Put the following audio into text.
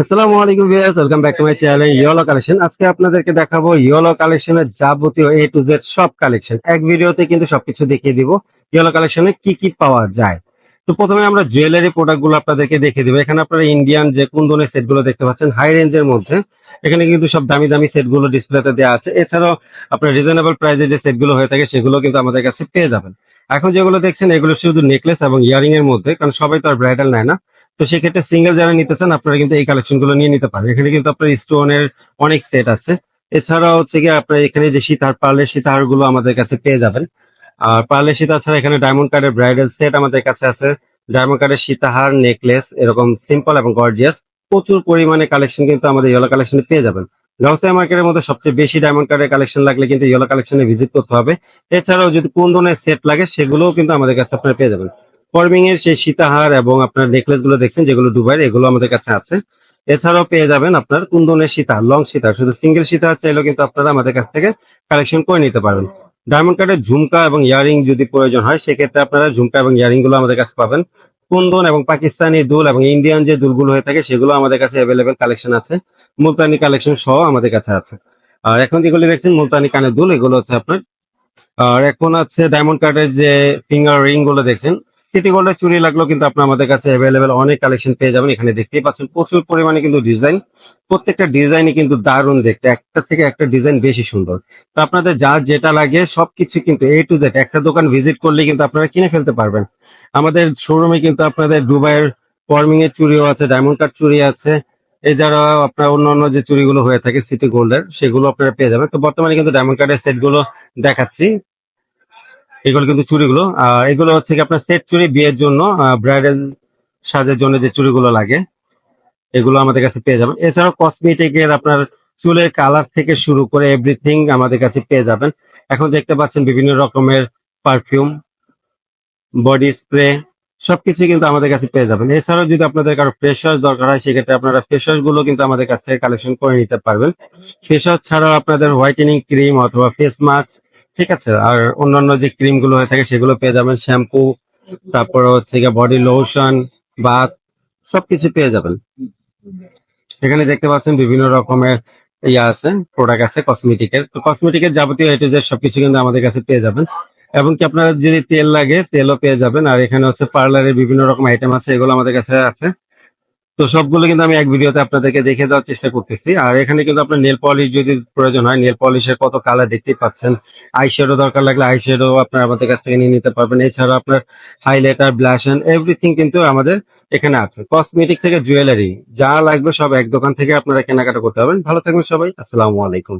আসসালামু আলাইকুম viewers, welcome back to my channel yellow collection আজকে আপনাদেরকে দেখাবো ইয়েলো কালেকশনের যাবতীয় এ টু জেড সব কালেকশন এক ভিডিওতে কিন্তু সবকিছু দেখিয়ে দিব ইয়েলো কালেকশনে কি কি পাওয়া যায়। তো প্রথমে আমরা জুয়েলারি প্রোডাক্টগুলো আপনাদেরকে দেখিয়ে দিব। এখানে আপনারা ইন্ডিয়ান যে কুন্দনের সেটগুলো দেখতে পাচ্ছেন হাই রেঞ্জের মধ্যে। এখানে কিন্তু সব দামি দামি সেটগুলো ডিসপ্লেতে দেওয়া আছে। এছাড়াও আপনার রিজনেবল প্রাইসে যে সেটগুলো হয়ে থাকে, সেগুলো কিন্তু আমাদের কাছে পেয়ে যাবেন। এখন যেগুলো দেখছেন, এগুলো শুধু নেকলেস এবং ইয়ারিং এর মধ্যে, কারণ সবাই তো আর ব্রাইডাল নেয় না। তো সেক্ষেত্রে সিঙ্গেল যারা নিতে চান, আপনারা কিন্তু এই কালেকশনগুলো নিয়ে নিতে পারেন। এখানে কিন্তু আপনার স্টোনের অনেক সেট আছে। এছাড়াও হচ্ছে কি আপনার এখানে যে সীতার, পার্লের সীতাহারগুলো আমাদের কাছে পেয়ে যাবেন। আর পার্লের সীতাহার ছাড়া এখানে ডায়মন্ড কার্ডের ব্রাইডাল সেট আমাদের কাছে আছে। ডায়মন্ড কার্ডের সীতাহার নেকলেস এরকম সিম্পল এবং গর্জিয়াস প্রচুর পরিমাণে কালেকশন কিন্তু আমাদের ইয়েলো কালেকশনে পেয়ে যাবেন। গাউসিয়া মার্কেটের মধ্যে সবচেয়ে বেশি ডায়মন্ড কার্ডের কালেকশন লাগলে কিন্তু ইয়েলো কালেকশনে ভিজিট করতে হবে। এছাড়াও যদি কোন ধরনের সেট লাগে, সেগুলোও কিন্তু আমাদের কাছে আপনারা পেয়ে যাবেন। ফর্মিং এর সেই সীতাহার এবং আপনার নেকলেসগুলো দেখছেন, যেগুলো দুবাইয়ের, এগুলো আমাদের কাছে আছে। এছাড়াও পেয়ে যাবেন আপনার কুন্দনের সীতাহার লং সীতাহার, শুধু সিঙ্গেল সীতাহার চাইলেও কিন্তু আপনারা আমাদের কাছ থেকে কালেকশন করে নিতে পারবেন। ডায়মন্ড কার্ডের ঝুমকা এবং ইয়ারিং যদি প্রয়োজন হয়, সেক্ষেত্রে আপনারা ঝুমকা এবং ইয়ারিংগুলো আমাদের কাছে পাবেন। কুন্দন এবং পাকিস্তানি দুল এবং ইন্ডিয়ান যে দুলগুলো হয়ে থাকে, সেগুলো আমাদের কাছে অ্যাভেলেবেল কালেকশন আছে। মুলতানি কালেকশন সহ আমাদের কাছে আছে। আর এখন যেগুলি দেখছেন, মুলতানি কানের দুল, এগুলো হচ্ছে আপনার, আর এখন আছে ডায়মন্ড কার্ডের যে ফিঙ্গার রিংগুলো দেখছেন সিটি গোল্ডের চুরি লাগলেও কিন্তু আপনার আমাদের কাছে অ্যাভেলেবেল অনেক কালেকশন পেয়ে যাবেন। এখানে দেখতেই পাচ্ছেন, প্রচুর পরিমাণে কিন্তু ডিজাইন প্রত্যেকটা ডিজাইনই কিন্তু দারুণ দেখতে। একটা থেকে একটা ডিজাইন বেশি সুন্দর। তো আপনাদের যার যেটা লাগে, সবকিছু কিন্তু এ টু জেড একটা দোকান ভিজিট করলে কিন্তু আপনারা কিনে ফেলতে পারবেন। আমাদের শোরুমে কিন্তু আপনাদের দুবাইয়ের ফর্মিং এর চুরিও আছে ডায়মন্ড কার্ড চুরি আছে। এছাড়াও আপনার অন্য অন্য যে চুরিগুলো হয়ে থাকে সিটি গোল্ডের সেগুলো আপনারা পেয়ে যাবেন। তো বর্তমানে কিন্তু ডায়মন্ড কার্ডের সেটগুলো দেখাচ্ছি। এগুলো কিন্তু চুড়িগুলো আর এগুলো হচ্ছে কি আপনার সেট চুড়ি বিয়ের জন্য ব্রাইডাল সাজের জন্য যে চুড়িগুলো লাগে, এগুলো আমাদের কাছে পেয়ে যাবেন। এছাড়াও কসমেটিক এর আপনার চুলের কালার থেকে শুরু করে এভরিথিং আমাদের কাছে পেয়ে যাবেন। এখন দেখতে পাচ্ছেন বিভিন্ন রকমের পারফিউম বডি স্প্রে সবকিছু কিন্তু আমাদের কাছে পেয়ে যাবেন। এছাড়াও যদি আপনাদের কারও ফেস ওয়াশ দরকার হয়, সেক্ষেত্রে আপনারা ফেস ওয়াশগুলো কিন্তু আমাদের কাছ থেকে কালেকশন করে নিতে পারবেন। ফেস ওয়াশ ছাড়াও আপনাদের হোয়াইটেনিং ক্রিম অথবা ফেস মাস্ক ঠিক আছে, আর অন্যান্য যে ক্রিমগুলো হয়ে থাকে সেগুলো পেয়ে যাবেন, শ্যাম্পু, তারপর হচ্ছে বডি লোশন বাথ সবকিছু পেয়ে যাবেন। এখানে দেখতে পাচ্ছেন বিভিন্ন রকমের ইয়ে আছে প্রোডাক্ট আছে কসমেটিকের তো কসমেটিকের যাবতীয় এটু যে সবকিছু কিন্তু আমাদের কাছে পেয়ে যাবেন। এবং কি আপনার যদি তেল লাগে, তেলও পেয়ে যাবেন। আর এখানে হচ্ছে পার্লারের বিভিন্ন রকম আইটেম আছে, এগুলো আমাদের কাছে আছে। তো সবগুলো কিন্তু আমি এক ভিডিওতে আপনাদেরকে দেখে দেওয়ার চেষ্টা করতেছি। আর এখানে কিন্তু আপনার নেল পলিশ যদি প্রয়োজন হয় নেল পলিশের কত কালার দেখতেই পাচ্ছেন। আই শেডো দরকার লাগলে আই শেডো আপনার আমাদের কাছ থেকে নিয়ে নিতে পারবেন। এছাড়া আপনার হাইলাইটার ব্লাশ এভরিথিং কিন্তু আমাদের এখানে আছে। কসমেটিক থেকে জুয়েলারি যা লাগবে সব এক দোকান থেকে আপনারা কেনাকাটা করতে পারবেন। ভালো থাকবেন সবাই। আসসালামু আলাইকুম।